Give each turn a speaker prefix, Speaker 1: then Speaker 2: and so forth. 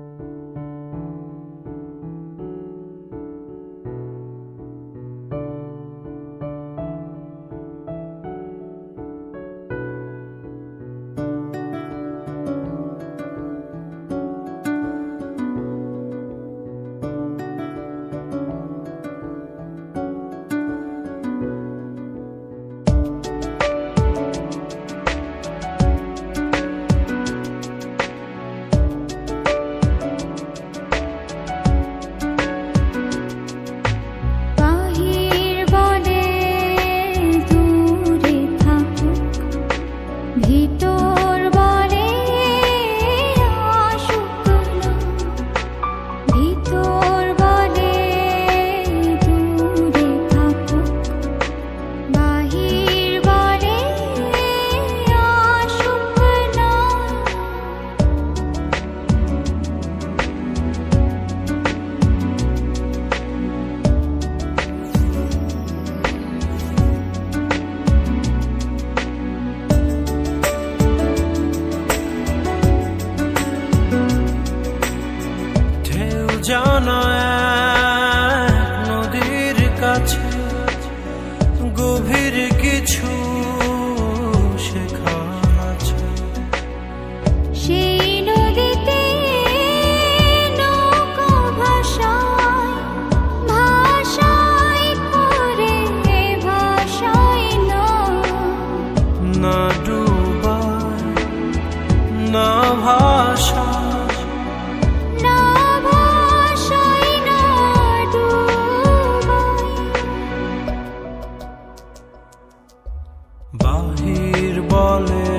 Speaker 1: you
Speaker 2: জানা নদীর কাছে গভীর কিছু বাহির বলে।